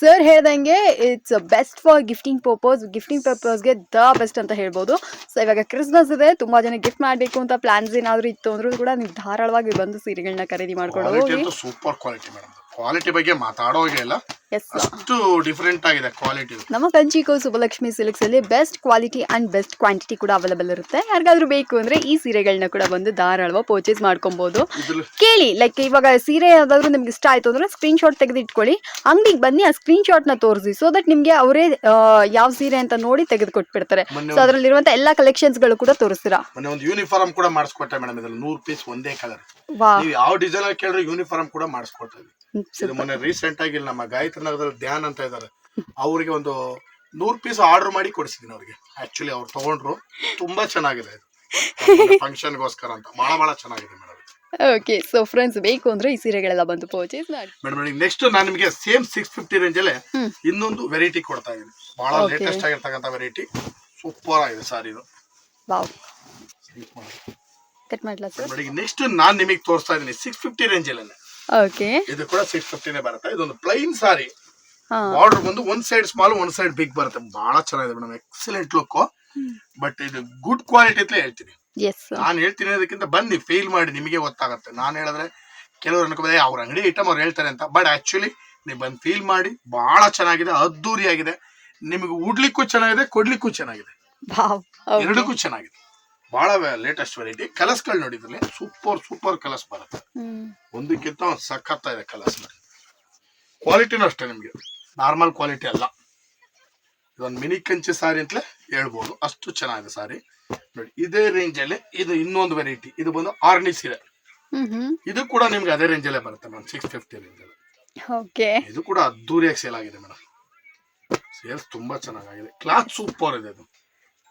ಸರ್ ಹೇಳ್ದಂಗೆ it's best for gifting purpose gifting ಪರ್ಪಸ್ಗೆ the best ಅಂತ ಹೇಳ್ಬೋದು. ಸೊ ಇವಾಗ ಕ್ರಿಸ್ಮಸ್ ಇದೆ ತುಂಬಾ ಜನ ಗಿಫ್ಟ್ ಮಾಡಬೇಕು ಅಂತ ಪ್ಲಾನ್ಸ್ ಏನಾದರೂ ಇತ್ತು ಅಂದ್ರೂ ಕೂಡ ನೀವು ಧಾರಾಳವಾಗಿ ಬಂದು ಸೀರೆಗಳನ್ನ ಖರೀದಿ ಮಾಡ್ಕೊಂಡು ಹೋಗಿ. ಸೂಪರ್ ಕ್ವಾಲಿಟಿ ಮೇಡಮ್ ಕ್ವಾಲಿಟಿ ಬಗ್ಗೆ ಮಾತಾಡೋಗೆ ಇಲ್ಲ. ಅಷ್ಟು ಡಿಫರೆಂಟ್ ಆಗಿದೆ ಕ್ವಾಲಿಟಿ ನಮ್ಮ ಕಂಚಿಕೋ ಸುಬ್ಬಲಕ್ಷ್ಮಿ ಸಿಲ್ಕ್ಸ್ ಅಲ್ಲಿ best quality and best quantity ಕೂಡ ಅವೈಲೇಬಲ್ ಇರುತ್ತೆ. ಯಾರಿಗಾದ್ರೂ ಬೇಕು ಅಂದ್ರೆ ಈ ಸೀರೆಗಳನ್ನ ಕೂಡ ಬಂದು ಧಾರಾಳವಾಗಿ ಪರ್ಚೇಸ್ ಮಾಡ್ಕೊಬಹುದು ಕೇಳಿ ಲೈಕ್ ಇವಾಗ ಸೀರೆ ಯಾವ್ದಾದ್ರು ನಿಮ್ಗೆ ಇಷ್ಟ ಆಯ್ತು ಅಂದ್ರೆ ಸ್ಕ್ರೀನ್ ಶಾಟ್ ತೆಗೆದು ಇಟ್ಕೊಳ್ಳಿ ಅಂಗಡಿಗೆ ಬನ್ನಿ ಆ ಸ್ಕ್ರೀನ್ ಶಾಟ್ನ ತೋರಿಸಿ ಸೊ ದಟ್ ನಿಮ್ಗೆ ಅವರೇ ಯಾವ ಸೀರೆ ಅಂತ ನೋಡಿ ತೆಗೆದು ಕೊಟ್ಬಿಡ್ತಾರೆ ಸೊ ಅದ್ರಲ್ಲಿರುವಂತ ಎಲ್ಲಾ ಕಲೆಕ್ಷನ್ಸ್ಗಳು ಕೂಡ ತೋರಿಸ್ತೀರಾ? ಮೊನ್ನೆ ಒಂದು ಯೂನಿಫಾರ್ಮ್ ಕೂಡ ಮಾಡಿಸ್ಕೊಟ್ಟೆ ಮೇಡಮ್ ಇದ್ರಲ್ಲಿ ನೂರು ಪೀಸ್ ಒಂದೇ ಕಲರ್ ಯಾವ ಡಿಸೈನ್ ಕೇಳಿದ್ರೆ ಯೂನಿಫಾರ್ಮ್ ಕೂಡ ಮಾಡಿಸ್ಕೊಡ್ತಾ ಇದ್ವಿ. ಇದು ಮೊನ್ನೆ ರೀಸೆಂಟ್ ಆಗಿ ಇಲ್ಲಿ ನಮ್ಮ ಗಾಯತ್ರಿ ನಗರದಲ್ಲಿ ಧ್ಯಾನ್ ಅಂತ ಇದ್ದಾರೆ. ಅವ್ರಿಗೆ ಒಂದು ನೂರ್ ಪೀಸ್ ಆರ್ಡರ್ ಮಾಡಿ ಕೊಡಿಸಿದೀನಿ ಅವ್ರಿಗೆ. ಆಕ್ಚುಲಿ ಅವ್ರು ತಗೊಂಡ್ರು. ತುಂಬಾ ಚೆನ್ನಾಗಿದೆ ಇದು. ಫಂಕ್ಷನ್ಗೋಸ್ಕರ ಅಂತ. ಬಹಳ ಬಹಳ ಚೆನ್ನಾಗಿದೆ ಮೇಡಮ್. ಓಕೆ ಸೊ ಫ್ರೆಂಡ್ಸ್ ಬೇಕು ಅಂದ್ರೆ ಈ ಸೀರೆಗಳೆಲ್ಲ ಬಂದು ಪರ್ಚೇಸ್ ಮಾಡಿ. ಮೇಡಮ್ ನೆಕ್ಸ್ಟ್ ನಾನು ನಿಮಗೆ ಸೇಮ್ ಸಿಕ್ಸ್ ಫಿಫ್ಟಿ ರೇಂಜ್ ಅಲ್ಲೇ ಇನ್ನೊಂದು ವೆರೈಟಿ ಕೊಡ್ತಾ ಇದ್ದೀನಿ. ಬಹಳ ಲೇಟೆಸ್ಟ್ ಆಗಿರ್ತಕ್ಕಂಥ ವೆರೈಟಿ ಸೂಪರ್ ಆಗಿದೆ ಸಾರಿ ಇದು. ವಾವ್ ಕಟ್ ಮಾಡ್ಲಾ ಸರ್ ನೆಕ್ಸ್ಟ್ ನಾನು ನಿಮಗೆ ತೋರಿಸ್ತಾ ಇದ್ದೀನಿ ಸಿಕ್ಸ್ ಫಿಫ್ಟಿ ರೇಂಜ್ ಅಲ್ಲೇ. ಓಕೆ. ಇದು ಕೂಡ ಸಿಕ್ಸ್ ಫಿಫ್ಟಿನೇ ಬರುತ್ತೆ. ಇದೊಂದು ಪ್ಲೈನ್ ಸಾರಿ ಬಾರ್ಡರ್ ಬಂದು ಒಂದ್ ಸೈಡ್ ಸ್ಮಾಲ್ ಒಂದ್ ಸೈಡ್ ಬಿಗ್ ಬರುತ್ತೆ. ಬಹಳ ಚೆನ್ನಾಗಿದೆ ಮೇಡಮ್. ಎಕ್ಸಲೆಂಟ್ ಲುಕ್ ಬಟ್ ಇದು ಗುಡ್ ಕ್ವಾಲಿಟಿ ಅಂತ ಹೇಳ್ತೀನಿ. ನಾನು ಹೇಳ್ತೀನಿ ಅದಕ್ಕಿಂತ ಬನ್ನಿ ಫೀಲ್ ಮಾಡಿ ನಿಮಗೆ ಗೊತ್ತಾಗುತ್ತೆ. ನಾನು ಹೇಳಿದ್ರೆ ಕೆಲವರು ಅನ್ಕೋಬೋದು ಅವ್ರ ಅಂಗಡಿ ಐಟಮ್ ಅವ್ರು ಹೇಳ್ತಾರೆ ಅಂತ. ಬಟ್ ಆಕ್ಚುಲಿ ನೀವು ಬಂದು ಫೀಲ್ ಮಾಡಿ ಬಹಳ ಚೆನ್ನಾಗಿದೆ ಅದ್ದೂರಿಯಾಗಿದೆ ನಿಮಗೆ ಉಡ್ಲಿಕ್ಕೂ ಚೆನ್ನಾಗಿದೆ ಕೊಡ್ಲಿಕ್ಕೂ ಚೆನ್ನಾಗಿದೆ. ಎರಡಕ್ಕೂ ಚೆನ್ನಾಗಿದೆ. ಬಹಳ ಲೇಟೆಸ್ಟ್ ವೆರೈಟಿ ಕಲರ್ಸ್ಗಳು ನೋಡಿದ್ರಲ್ಲಿ ಸೂಪರ್ ಸೂಪರ್ ಕಲರ್ಸ್ ಬರುತ್ತೆ. ಒಂದಕ್ಕಿಂತ ಒಂದು ಸಖತ್ತ ಇದೆ ಕಲರ್ಸ್ ಕ್ವಾಲಿಟಿನೂ ಅಷ್ಟೇ ನಿಮಗೆ. ನಾರ್ಮಲ್ ಕ್ವಾಲಿಟಿ ಅಲ್ಲ. ಇದೊಂದು ಮಿನಿ ಕಂಚಿ ಸಾರಿ ಅಂತಲೇ ಹೇಳ್ಬೋದು. ಅಷ್ಟು ಚೆನ್ನಾಗಿದೆ ಸಾರಿ. ನೋಡಿ ಇದೇ ರೇಂಜ್ ಅಲ್ಲಿ ಇದು ಇನ್ನೊಂದು ವೆರೈಟಿ ಇದು ಬಂದು ಆರ್ನಿ ಸೀರೆ ಇದು ಕೂಡ ನಿಮ್ಗೆ ಅದೇ ರೇಂಜಲ್ಲೇ ಬರುತ್ತೆ ಮೇಡಮ್. ಸಿಕ್ಸ್ ಫಿಫ್ಟಿ ರೇಂಜಲ್ಲಿ ಓಕೆ. ಇದು ಕೂಡ ಅದ್ದೂರಿಯಾಗಿ ಸೇಲ್ ಆಗಿದೆ ಮೇಡಮ್. ಸೇಲ್ಸ್ ತುಂಬಾ ಚೆನ್ನಾಗಿದೆ ಕ್ಲಾತ್ ಸೂಪರ್ ಇದೆ ಇದು.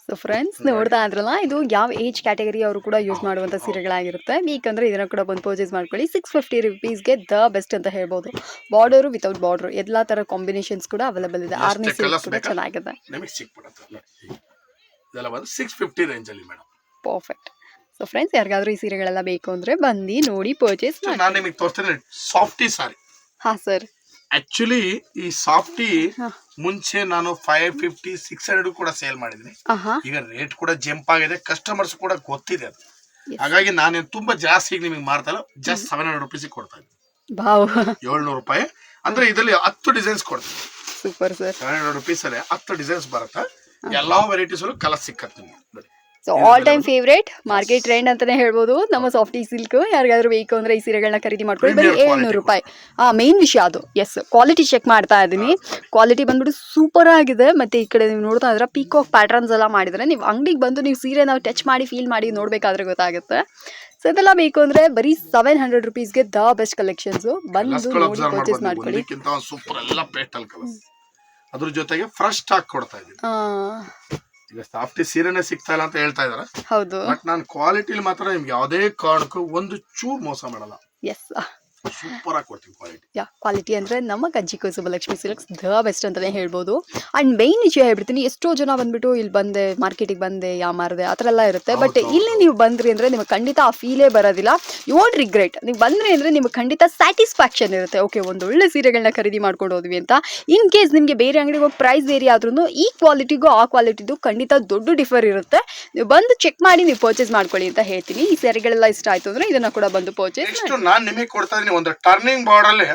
ಸೊ ಫ್ರೆಂಡ್ಸ್ ನೋಡ್ತಾ ಇದ್ರಲ್ಲ ಇದು ಯಾವ ಏಜ್ ಕ್ಯಾಟಗರಿ ಅವರು ಕೂಡ ಯೂಸ್ ಮಾಡುವಂಥ ಸೀರೆಗಳಾಗಿರುತ್ತೆ. ಬೇಕಂದ್ರೆ ಇದನ್ನು ಕೂಡ ಬಂದು ಪರ್ಚೇಸ್ ಮಾಡ್ಕೊಳ್ಳಿ. ಸಿಕ್ಸ್ ಫಿಫ್ಟಿ ರುಪೀಸ್ಗೆ ದ ಬೆಸ್ಟ್ ಅಂತ ಹೇಳ್ಬೋದು. ಬಾರ್ಡರು ವಿತೌಟ್ ಬಾರ್ಡರ್ ಎಲ್ಲ ಥರ ಕಾಂಬಿನೇಷನ್ಸ್ ಕೂಡ ಅವೈಲೇಬಲ್ ಇದೆ. ಆರ್ನಿ ಸೀರೆ ಕೂಡ? ಚೆನ್ನಾಗಿದೆ. ಪರ್ಫೆಕ್ಟ್ ಸೊ ಫ್ರೆಂಡ್ಸ್ ಯಾರಿಗಾದ್ರೂ ಈ ಸೀರೆಗಳೆಲ್ಲ ಬೇಕು ಅಂದ್ರೆ ಬಂದು ನೋಡಿ ಪರ್ಚೇಸ್ ಮಾಡಿ ಸಾರಿ ಹಾಂ ಸರ್ ಆಕ್ಚುಲಿ ಈ ಸಾಫ್ಟಿ. ಮುಂಚೆ ನಾನು ಫೈವ್ ಫಿಫ್ಟಿ ಸಿಕ್ಸ್ ಹಂಡ್ರೆಡ್ ಕೂಡ ಸೇಲ್ ಮಾಡಿದ್ದೀನಿ. ಈಗ ರೇಟ್ ಕೂಡ ಜಂಪ್ ಆಗಿದೆ. ಕಸ್ಟಮರ್ಸ್ ಕೂಡ ಗೊತ್ತಿದೆ ಅದು. ಹಾಗಾಗಿ ನಾನು ತುಂಬಾ ಜಾಸ್ತಿ ಈಗ ನಿಮಗೆ ಮಾಡ್ತಾ ಇಲ್ಲ. ಜಸ್ಟ್ ಸೆವೆನ್ ಹಂಡ್ರೆಡ್ ರುಪೀಸ್ ಕೊಡ್ತಾ ಇದ್ದೀನಿ. ಏಳ್ನೂರು ರೂಪಾಯಿ. ಅಂದ್ರೆ ಇದರಲ್ಲಿ ಹತ್ತು ಡಿಸೈನ್ಸ್ ಕೊಡ್ತೀನಿ. Super sir seven hundred rupees ಅಲ್ಲಿ ಹತ್ತು ಡಿಸೈನ್ಸ್ ಬರುತ್ತೆ. ಎಲ್ಲಾ ವೆರೈಟೀಸ್ ಕಲರ್ ಸಿಕ್ಕತ್ತೆ ನಿಮ್ಗೆ. So all time favourite market trend ಅಂತಾನೆ ಹೇಳ್ಬೋದು. ನಮ್ಮ ಸಾಫ್ಟಿ ಸಿಲ್ಕ್ ಯಾರಿಗಾದ್ರೂ ಬೇಕು ಅಂದ್ರೆ ಈ ಸೀರೆಗಳನ್ನ ಖರೀದಿ ಮಾಡ್ಕೊಳ್ಳಿ. ಬರೀ ಏಳ್ನೂರು. ರೂಪಾಯಿ. ಆ ಮೇನ್ ವಿಷಯ ಅದು. ಎಸ್ ಕ್ವಾಲಿಟಿ ಚೆಕ್ ಮಾಡ್ತಾ ಇದ್ದೀನಿ. ಕ್ವಾಲಿಟಿ ಬಂದ್ಬಿಟ್ಟು ಸೂಪರ್ ಆಗಿದೆ. ಮತ್ತೆ ಈ ಕಡೆ ನೀವು ನೋಡ್ತಾ ಇದ್ರೆ ಪೀಕಾಕ್ ಪ್ಯಾಟರ್ನ್ಸ್ ಎಲ್ಲ ಮಾಡಿದ್ರೆ ನೀವು ಅಂಗಡಿಗೆ ಬಂದು ನೀವು ಸೀರೆ ನಾವು ಟಚ್ ಮಾಡಿ ಫೀಲ್ ಮಾಡಿ ನೋಡ್ಬೇಕಾದ್ರೆ ಗೊತ್ತಾಗುತ್ತೆ. ಸೊ ಇದೆಲ್ಲ ಬೇಕು ಅಂದ್ರೆ ಬರೀ ಸೆವೆನ್ ಹಂಡ್ರೆಡ್ ರುಪೀಸ್ಗೆ ದ ಬೆಸ್ಟ್ ಕಲೆಕ್ಷನ್ಸ್ ಬಂದು ನೋಡಿ ಪರ್ಚೇಸ್ ಮಾಡ್ಕೊಳ್ಳಿ. ಸೂಪರ್ ಎಲ್ಲ ಅದ್ರ ಜೊತೆಗೆ ಫ್ರೆಶ್ ಸ್ಟಾಕ್ ಕೊಡ್ತಾ ಇದ್ದೀನಿ. ಈಗ ಸಾಫ್ಟಿ ಸೀರೆನೇ ಸಿಗ್ತಾ ಇಲ್ಲ ಅಂತ ಹೇಳ್ತಾ ಇದಾರೆ. ಹೌದು. ಬಟ್ ನಾನು ಕ್ವಾಲಿಟಿಲಿ ಮಾತ್ರ ನಿಮ್ಗೆ ಯಾವುದೇ ಕಾರಣಕ್ಕೂ ಒಂದು ಚೂರು ಮೋಸ ಮಾಡಲ್ಲ. ಎಸ್ ಸೂಪರ್ ಆಗಿ ಕೊಡ್ತೀವಿ ಕ್ವಾಲಿಟಿ ಯಾ ಕ್ವಾಲಿಟಿ ಅಂದರೆ ನಮ್ಮ ಕಜ್ಜಿ ಲಕ್ಷ್ಮಿ ಸಿಲ್ಕ್ಸ್ ದ ಬೆಸ್ಟ್ ಅಂತಲೇ ಹೇಳ್ಬೋದು. ಆ್ಯಂಡ್ ಮೇನ್ ವಿಷಯ ಹೇಳ್ಬಿಡ್ತೀನಿ ಎಷ್ಟೋ ಜನ ಬಂದ್ಬಿಟ್ಟು ಇಲ್ಲಿ ಬಂದೆ ಮಾರ್ಕೆಟಿಗೆ ಬಂದೆ ಯಾ ಮಾರದೆ ಆ ಥರ ಎಲ್ಲ ಇರುತ್ತೆ. ಬಟ್ ಇಲ್ಲಿ ನೀವು ಬಂದ್ರಿ ಅಂದರೆ ನಿಮಗೆ ಖಂಡಿತ ಆ ಫೀಲೇ ಬರೋದಿಲ್ಲ. ಯು ವಾಂಟ್ ರಿಗ್ರೆಟ್ ನೀವು ಬಂದ್ರಿ ಅಂದರೆ ನಿಮಗೆ ಖಂಡಿತ ಸ್ಯಾಟಿಸ್ಫ್ಯಾಕ್ಷನ್ ಇರುತ್ತೆ. ಓಕೆ ಒಂದು ಒಳ್ಳೆ ಸೀರೆಗಳನ್ನ ಖರೀದಿ ಮಾಡ್ಕೊಂಡು ಹೋದ್ವಿ ಅಂತ. ಇನ್ ಕೇಸ್ ನಿಮಗೆ ಬೇರೆ ಅಂಗಡಿಗೆ ಹೋಗಿ ಪ್ರೈಸ್ ವೇರಿ ಆದ್ರೂ ಈ ಕ್ವಾಲಿಟಿಗೂ ಆ ಕ್ವಾಲಿಟಿದು ಖಂಡಿತ ದೊಡ್ಡ ಡಿಫರ್ ಇರುತ್ತೆ. ನೀವು ಬಂದು ಚೆಕ್ ಮಾಡಿ ನೀವು ಪರ್ಚೇಸ್ ಮಾಡ್ಕೊಳ್ಳಿ ಅಂತ ಹೇಳ್ತೀನಿ. ಈ ಸೀರೆಗಳೆಲ್ಲ ಇಷ್ಟ ಆಯಿತು ಅಂದರೆ ಇದನ್ನು ಕೂಡ ಬಂದು ಪರ್ಚೇಸ್ ನಾನ್ ನಿಮಗೆ ಕೊಡ್ತಾ ಇದೀನಿ ಒಂದು ಟರ್ನಿಂಗ್ ಬೋರ್ಡ್ ಅಲ್ಲಿ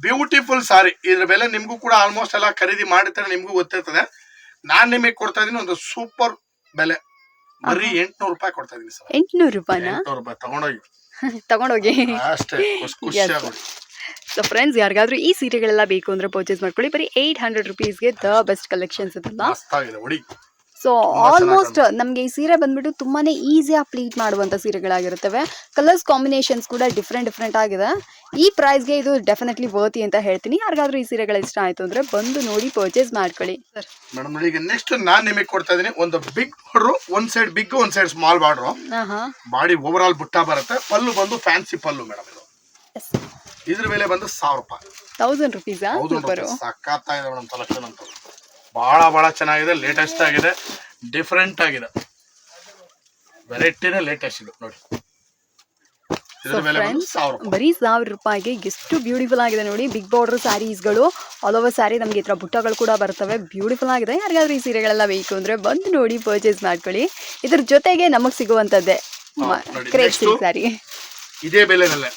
ಬ್ಯೂಟಿಫುಲ್ ಸಾರಿ ಇದ್ರ ಬೆಲೆ ನಿಮ್ಗೂ ಕೂಡ ಆಲ್ಮೋಸ್ಟ್ ಎಲ್ಲ ಖರೀದಿ ಮಾಡಿರ್ತಾರೆ ನಿಮ್ಗೂ ಗೊತ್ತಿರ್ತದೆ. ನಾನ್ ನಿಮಗೆ ಕೊಡ್ತಾ ಇದೀನಿ ಒಂದು ಸೂಪರ್ ಬೆಲೆ. ಬರೀ ಎಂಟ್ನೂರು ರೂಪಾಯಿ ಕೊಡ್ತಾ ಇದೀನಿ ಸರ್. ಎಂಟುನೂರು ರೂಪಾಯಿನ? ಎಂಟ್ನೂರು ರೂಪಾಯಿ ತಗೊಂಡೋಗಿ. ತಗೊಂಡೋಗಿ. ಅಷ್ಟೇ ಖುಷಿಯಾಗಿ ಸೊ ಫ್ರೆಂಡ್ಸ್ ಯಾರಿಗಾದ್ರೂ ಈ ಸೀರೆಗಳೆಲ್ಲ ಬೇಕು ಅಂದ್ರೆ ಪರ್ಚೇಸ್ ಮಾಡ್ಕೊಳ್ಳಿ. ಬರೀ ಏಯ್ಟ್ ಹಂಡ್ರೆಡ್ ರುಪೀಸ್ಗೆ ದ ಬೆಸ್ಟ್ ಕಲೆಕ್ಷನ್ಸ್ ಇದೆಲ್ಲ ಸೊ ತುಂಬಾ ಆಲ್ಮೋಸ್ಟ್ ನಮಗೆ ಈ ಸೀರೆ ಬಂದ್ಬಿಟ್ಟು ತುಂಬಾನೇ ಈಸಿಯಾಗಿ ಪ್ಲೀಟ್ ಮಾಡುವಂಥ ಸೀರೆಗಳಾಗಿರುತ್ತವೆ. ಕಲರ್ಸ್ ಕಾಂಬಿನೇಷನ್ಸ್ ಕೂಡ ಡಿಫ್ರೆಂಟ್ ಡಿಫ್ರೆಂಟ್ ಆಗಿದೆ. ಈ ಪ್ರೈಸ್ಗೆ ಇದು ಡೆಫಿನೆಟ್ಲಿ ವರ್ತಿ ಅಂತ ಹೇಳ್ತೀನಿ. ಯಾರಿಗಾದ್ರೂ ಈ ಸೀರೆಗಳು ಇಷ್ಟ ಆಯ್ತು ಅಂದ್ರೆ ಬಂದು ನೋಡಿ ಪರ್ಚೇಸ್ ಮಾಡ್ಕೊಳ್ಳಿ. ಸರ್ ಮೇಡಮ್ ಈಗ ನೆಕ್ಸ್ಟ್ ನಾನು ನಿಮಗೆ ಕೊಡ್ತಾ ಇದೀನಿ ಒಂದು ಬಿಗ್ ಬಾರ್ಡ್ರು ಒಂದ್ ಸೈಡ್ ಬಿಗ್ ಒಂದ್ ಸೈಡ್ ಸ್ಮಾಲ್ ಬಾರ್ಡ್ರು ಹಾಂ ಹಾಂ ಬಾಡಿ ಓವರ್ ಆಲ್ ಬುಟ್ಟ ಬರುತ್ತೆ. ಪಲ್ಲು ಬಂದು ಫ್ಯಾನ್ಸಿ ಪಲ್ಲು ಮೇಡಮ್ ಇದು. ಎಸ್ ಇದ್ರ ಮೇಲೆ ಬಂದು ಸಾವಿರ ರೂಪಾಯಿ. ತೌಸಂಡ್ ರುಪೀಸ್ ಸಾಕಾಗ್ತಾ ಇದೆ ಮೇಡಮ್ ಕಲೆಕ್ಷನ್ ಅಂತ ಬಹಳ ಬಹಳ ಚೆನ್ನಾಗಿದೆ ಲೇಟೆಸ್ಟ್ ಆಗಿದೆ ಡಿಫ್ರೆಂಟ್ ಆಗಿದೆ. ವೆರೈಟಿನೇ ಲೇಟೆಸ್ಟ್ ಇದು ನೋಡಿ. ಬರೀ ಸಾವಿರ ರೂಪಾಯಿಗೆ ಎಷ್ಟು ಬ್ಯೂಟಿಫುಲ್ ಆಗಿದೆ ನೋಡಿ. ಬಿಗ್ ಬಾರ್ಡರ್ ಸ್ಯಾರೀಸ್ಗಳು ಆಲ್ ಓವರ್ ಸ್ಯಾರಿ ನಮಗೆ ಈ ಥರ ಬುಟ್ಟಗಳು ಕೂಡ ಬರ್ತವೆ. ಬ್ಯೂಟಿಫುಲ್ ಆಗಿದೆ. ಯಾರಿಗಾದ್ರೂ ಈ ಸೀರೆಗಳೆಲ್ಲ ಬೇಕು ಅಂದ್ರೆ ಬಂದು ನೋಡಿ ಪರ್ಚೇಸ್ ಮಾಡ್ಕೊಳ್ಳಿ. ಇದ್ರ ಜೊತೆಗೆ ನಮಗೆ ಸಿಗುವಂಥದ್ದೇ ಕ್ರೇಪ್. ಸಿಲ್ಕ್ ಸ್ಯಾರಿ ಇದೇ ಬೆಲೆನಲ್ಲೇ.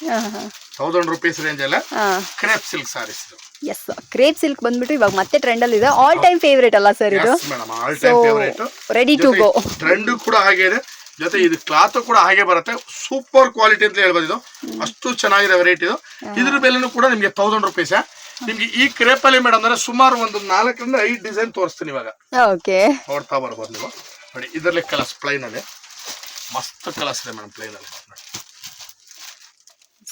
ತೌಸಂಡ್ ರುಪೀಸ್ ರೇಂಜ್ ಅಲ್ಲ? ಹಾಂ. Crepe silk saris yes crepe silk ಬಂದ್ಬಿಟ್ಟು ಇವಾಗ ಮತ್ತೆ ಟ್ರೆಂಡ್ ಇದೆ. ಆಲ್ ಟೈಮ್ ಫೇವ್ರೇಟ್ ಅಲ್ಲ ಸರ್ ಇದು? Madam all time favourite ready to go trend ಕೂಡ ಹಾಗೆ ಇದೆ. ಜೊತೆ ಇದು ಕ್ಲಾತ್ ಕೂಡ ಹಾಗೆ ಬರುತ್ತೆ. ಸೂಪರ್ ಕ್ವಾಲಿಟಿ ಅಂತ ಹೇಳ್ಬೋದು ಇದು. ಅಷ್ಟು ಚೆನ್ನಾಗಿದೆ ವೆರೈಟಿ ಇದು. ಇದ್ರ ಬೆಲೆನೂ ಕೂಡ ನಿಮಗೆ ತೌಸಂಡ್ ರುಪೀಸ್ ನಿಮ್ಗೆ ಈ ಕ್ರೇಪ್ ಅಲ್ಲಿ ಮೇಡಮ್ ಅಂದ್ರೆ ಸುಮಾರು ಒಂದು ನಾಲ್ಕರಿಂದ ಐದು ಡಿಸೈನ್ ತೋರಿಸ್ತೀನಿ ಇವಾಗ. ಓಕೆ ನೋಡ್ತಾ ಬರ್ಬೋದು ನೀವು. ನೋಡಿ ಇದರಲ್ಲಿ ಕಲರ್ಸ್ ಪ್ಲೈನ್ ಅಲ್ಲಿ ಮಸ್ತ್ ಕಲರ್ಸ್ ಇದೆ ಮೇಡಮ್ ಪ್ಲೈನ್ ಅಲ್ಲಿ.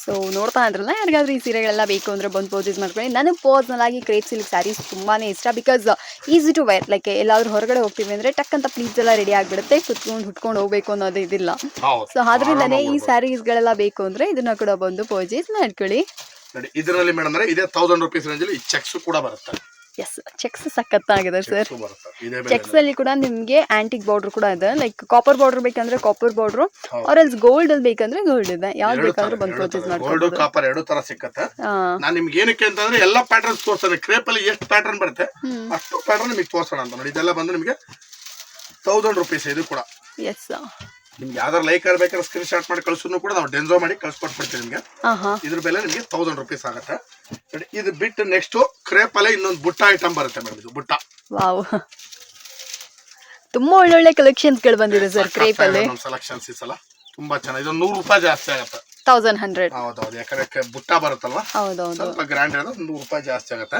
ಸೊ ನೋಡ್ತಾ ಇದ್ರಲ್ಲ ಯಾರಿಗಾದ್ರೂ ಈ ಸೀರೆಗಳೆಲ್ಲ ಬೇಕು ಅಂದ್ರೆ ಬಂದು ಪರ್ಚೇಸ್ ಮಾಡ್ಕೊಳ್ಳಿ. ನನಗೆ ಪರ್ಸ್ನಲ್ ಆಗಿ ಕ್ರೇಪ್ ಸಿಲ್ಕ್ ಸ್ಯಾರೀಸ್ ತುಂಬಾನೇ ಇಷ್ಟ. Because easy to wear like ಎಲ್ಲಾದ್ರೂ ಹೊರಗಡೆ ಹೋಗ್ತೀವಿ ಅಂದ್ರೆ ಟಕ್ ಅಂತ ಪ್ಲೀಸ್ ಎಲ್ಲ ರೆಡಿ ಆಗಿಬಿಡುತ್ತೆ. ಕುತ್ಕೊಂಡು ಹುಟ್ಕೊಂಡು ಹೋಗ್ಬೇಕು ಅನ್ನೋದು ಇದಿಲ್ಲ. ಸೊ ಆದ್ರಿಂದನೇ ಈ ಸ್ಯಾರೀಸ್ಗಳೆಲ್ಲ ಬೇಕು ಅಂದ್ರೆ ಇದನ್ನ ಕೂಡ ಬಂದು ಪರ್ಚೇಸ್ ಮಾಡ್ಕೊಳ್ಳಿ. ಇದರಲ್ಲಿ ಮೇಡಮ್ ಅಂದ್ರೆ ಇದೇ ತೌಸಂಡ್ ರುಪೀಸ್ ರೇಂಜಲ್ಲಿ ಚೆಕ್ಸ್ ಕೂಡ ಬರುತ್ತೆ. ಎಸ್ ಚೆಕ್ಸ್ ಸಖತ್ತಾಗಿದೆ ಸರ್ ಚೆಕ್ಸ್ ಅಲ್ಲಿ ಕೂಡ ನಿಮ್ಗೆ ಆಂಟಿಕ್ ಬಾರ್ಡರ್ ಕೂಡ ಇದೆ. ಲೈಕ್ ಕಾಪರ್ ಬಾರ್ಡರ್ ಬೇಕಂದ್ರೆ ಕಾಪರ್ ಬಾರ್ಡರ್ ಆರ್ ಅವ್ರ ಎಲ್ಸ್ ಗೋಲ್ಡ್ ಅಲ್ಲಿ ಬೇಕಂದ್ರೆ ಗೋಲ್ಡ್ ಇದೆ. ಯಾವ್ದು ಬೇಕಾದ್ರೂ ಬಂದು ಪರ್ಚೇಸ್ ಗೋಲ್ಡ್ ಮಾಡ್ಕೊಬೋದು. ಕಾಪರ್ ಎರಡು ತರ ಸಿಕ್ಕತ್ತೆ. ನಾನು ನಿಮ್ಗೆ ಏನಕ್ಕೆ ಅಂತಂದ್ರೆ ಎಲ್ಲ ಪ್ಯಾಟರ್ನ್ ತೋರಿಸ್ತಾನೆ ಕ್ರೇಪ್ ಅಲ್ಲಿ ಎಷ್ಟು ಪ್ಯಾಟರ್ನ್ ಬರುತ್ತೆ ಅಷ್ಟು ಪ್ಯಾಟರ್ನ್ ನಿಮಗೆ ತೋರಿಸೋಣ ಅಂತ ನೋಡಿ. ಇದೆಲ್ಲ ಬಂದು ನಿಮಗೆ ತೌಸಂಡ್ ರುಪೀಸ್ ಇದು ಕೂಡ. ಎಸ್ ನಿಮ್ಗೆ ಯಾವ್ದಾರು ಲೈಕ್ ಬೇಕಾದ್ರೆ ಸ್ಕ್ರೀನ್ ಶಾಟ್ ಮಾಡಿ ಕಳ್ಸೋನು ಕೂಡ ನಾವು ಡೆನ್ಸೋ ಮಾಡಿ ಕಳ್ಸ್ಕೊಟ್ಬಿಡ್ತೀವಿ ನಿಮಗೆ. ಇದ್ರ ಬೆಲೆ ನಿಮಗೆ ತೌಸಂಡ್ ರುಪೀಸ್ ಆಗುತ್ತೆ. ನೋಡಿ ಇದು ಬಿಟ್ಟು ನೆಕ್ಸ್ಟ್ ಕ್ರೇಪ್ ಅಲ್ಲೇ ಇನ್ನೊಂದು ಬುಟ್ಟ ಐಟಮ್ ಬರುತ್ತೆ ಮೇಡಮ್ ಇದು ಬುಟ್ಟ. ವಾವ್. ತುಂಬಾ ಒಳ್ಳೊಳ್ಳೆ ಕಲೆಕ್ಷನ್ಸ್ಗಳು ಬಂದಿದೆ ಸರ್ ಕ್ರೇಪ್ ಅಲ್ಲಿ ಸೆಲೆಕ್ಷನ್ಸ್ ಈ ಸಲ. ತುಂಬಾ ಚೆನ್ನಾಗಿ ಇದು ನೂರು ರೂಪಾಯಿ ಜಾಸ್ತಿ ಆಗುತ್ತೆ. ತೌಸಂಡ್ ಹಂಡ್ರೆಡ್ ಹೌದೌದು ಯಾಕಂದ್ರೆ ಬುಟ್ಟ ಬರುತ್ತಲ್ವಾ? ಸ್ವಲ್ಪ ಗ್ರ್ಯಾಂಡ್ ಇರೋದು ನೂರು ರೂಪಾಯಿ ಜಾಸ್ತಿ ಆಗುತ್ತೆ.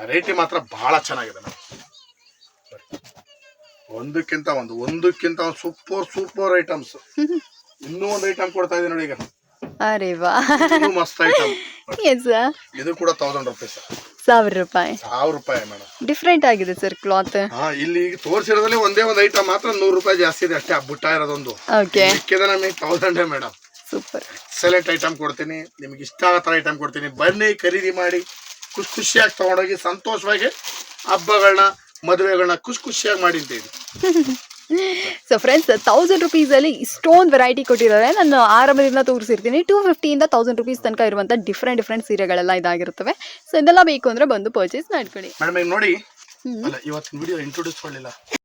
ವೆರೈಟಿ ಮಾತ್ರ ಬಹಳ ಚೆನ್ನಾಗಿದೆ madam. ಒಂದಕ್ಕಿಂತ ಒಂದು ಒಂದಕ್ಕಿಂತ ಒಂದು ಸೂಪರ್ ಸೂಪರ್ ಐಟಮ್ಸ್ ಇನ್ನೂ ಒಂದು ಐಟಮ್ ಕೊಡ್ತಾ ಇದೀನಿ ನೋಡಿ ಈಗ. ಅರೆ ವಾ. ಇನ್ನೂ ಮಸ್ತ್ ಐಟಮ್ ಎಸ್ ಇದು ಕೂಡ ತೌಸಂಡ್ ರುಪೀಸ್ ಸಾವಿರ ರೂಪಾಯಿ. ಸಾವಿರ ರೂಪಾಯಿ ಮೇಡಮ್ ಡಿಫ್ರೆಂಟ್ ಆಗಿದೆ ಸರ್ ಕ್ಲಾತ್ ಹಾ ಇಲ್ಲಿ ಈಗ ತೋರಿಸಿರೋದ್ರಲ್ಲಿ ಒಂದೇ ಒಂದು ಐಟಮ್ ಮಾತ್ರ ನೂರು ರೂಪಾಯಿ ಜಾಸ್ತಿ ಇದೆ ಅಷ್ಟೇ ಬುಟ್ಟ ಇರೋದೊಂದು. ಓಕೆ ಮಿಕ್ಕಿದ ನಮಗೆ ತೌಸಂಡೇ ಮೇಡಮ್ ಸೂಪರ್ ಎಕ್ಸಲೆಂಟ್ ಐಟಮ್ ಕೊಡ್ತೀನಿ. ನಿಮ್ಗೆ ಇಷ್ಟ ಆಗೋ ಥರ ಐಟಮ್ ಕೊಡ್ತೀನಿ. ಬನ್ನಿ ಖರೀದಿ ಮಾಡಿ ಖುಷಿ ಖುಷಿಯಾಗಿ ತಗೊಂಡೋಗಿ ಸಂತೋಷವಾಗಿ ಹಬ್ಬಗಳನ್ನ ಮದುವೆಗಳನ್ನ ಖುಷಿ ಖುಷಿಯಾಗಿ ಮಾಡಿ ಅಂತ ಸೊ ಫ್ರೆಂಡ್ಸ್ ತೌಸಂಡ್ ರುಪೀಸಲ್ಲಿ ಇಷ್ಟೊಂದು ವೆರೈಟಿ ಕೊಟ್ಟಿದ್ದಾರೆ. ನಾನು ಆರಂಭದಿಂದ ತೋರಿಸಿರ್ತೀನಿ. ಟೂ ಫಿಫ್ಟಿಯಿಂದ ತೌಸಂಡ್ ರುಪೀಸ್ ತನಕ ಇರುವಂಥ ಡಿಫ್ರೆಂಟ್ ಡಿಫ್ರೆಂಟ್ ಸೀರೆಗಳೆಲ್ಲ ಇದಾಗಿರುತ್ತವೆ. ಸೊ ಇದೆಲ್ಲ ಬೇಕು ಅಂದರೆ ಬಂದು ಪರ್ಚೇಸ್ ಮಾಡ್ಕೊಳ್ಳಿ. ಮೇಡಮ್ ನೋಡಿ. ಇವತ್ತಿನ ವಿಡಿಯೋ ಇಂಟ್ರೊಡ್ಯೂಸ್ ಮಾಡಲಿಲ್ಲ.